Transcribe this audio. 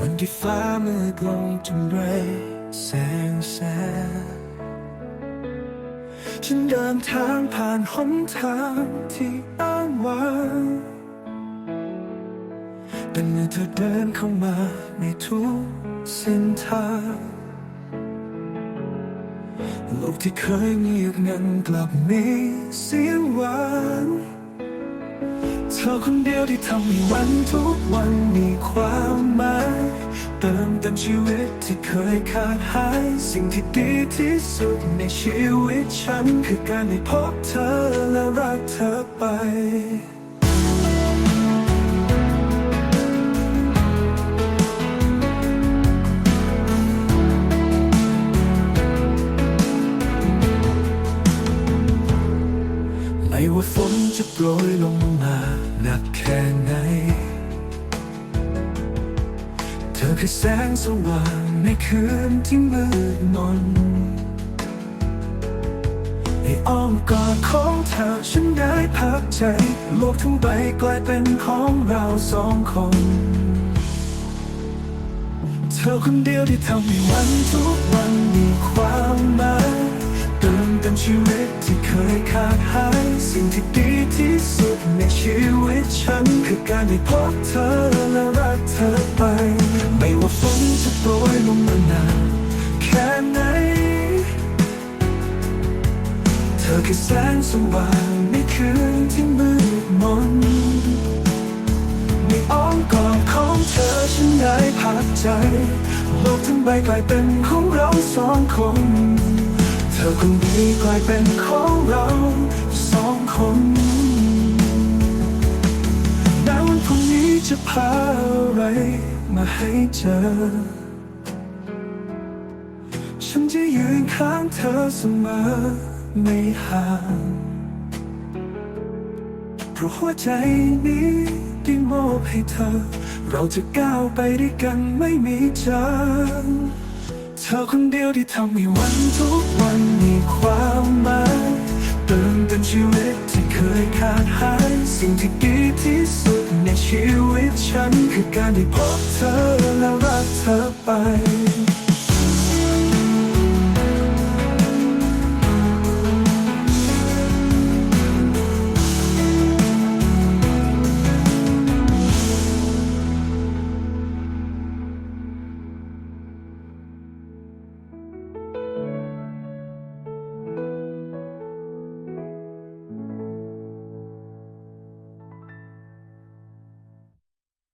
วันที่ฟ้ามืดลงจนไรแสงแสงฉันเดินทางผ่านหนทางที่อ้างว้างเป็นเมื่อเธอเดินเข้ามาในทุกเส้นทางโลกที่เคยเงียบงันกลับมีเสียงหวาน เธอคนเดียวที่ทำให้วันทุกวันมีความหมายเติมเต็มชีวิตที่เคยขาดหาย สิ่งที่ดีที่สุดในชีวิตฉัน คือการได้พบเธอและรักเธอไปไม่ว่าฝนจะโปรยลงมา นักแค่ไหน เธอคือแสงสว่างในคืนที่มืดมนในอ้อมกอดของเธอฉันได้พักใจ โลกทั้งใบกลายเป็นของเราสองคน เธอคนเดียวที่ทำให้วันทุกวันมีความหมาย เต็มชีวิตที่เคยขาดหาย สิ่งที่ดีที่สุดในชีวิตฉัน คือการได้พบเธอและรักเธอไป ไม่ว่าฝนจะโปรยลงมานานแค่ไหน เธอคือแสงสว่างในคืนที่มืดมนในอ้อมกอดของเธอฉันได้พักใจโลกทั้งใบกลายเป็นของเราสองคน ธอคนนี้กลายเป็นของเราสองคนแม้วันพรุ่งนี้จะพาอะไรมาให้เจอ ฉันจะยืนข้างเธอเสมอไม่ห่างเพราะหัวใจนี้ได้มอบให้เธอ เราจะก้าวไปด้วยกันไม่มีจาง ธอคนเดียวที่ทำให้วันทุกวันมีความหมายเติมเต็มชีวิตที่เคยขาดหาย สิ่งที่ดีที่สุดในชีวิตฉันคือการได้พบเธอ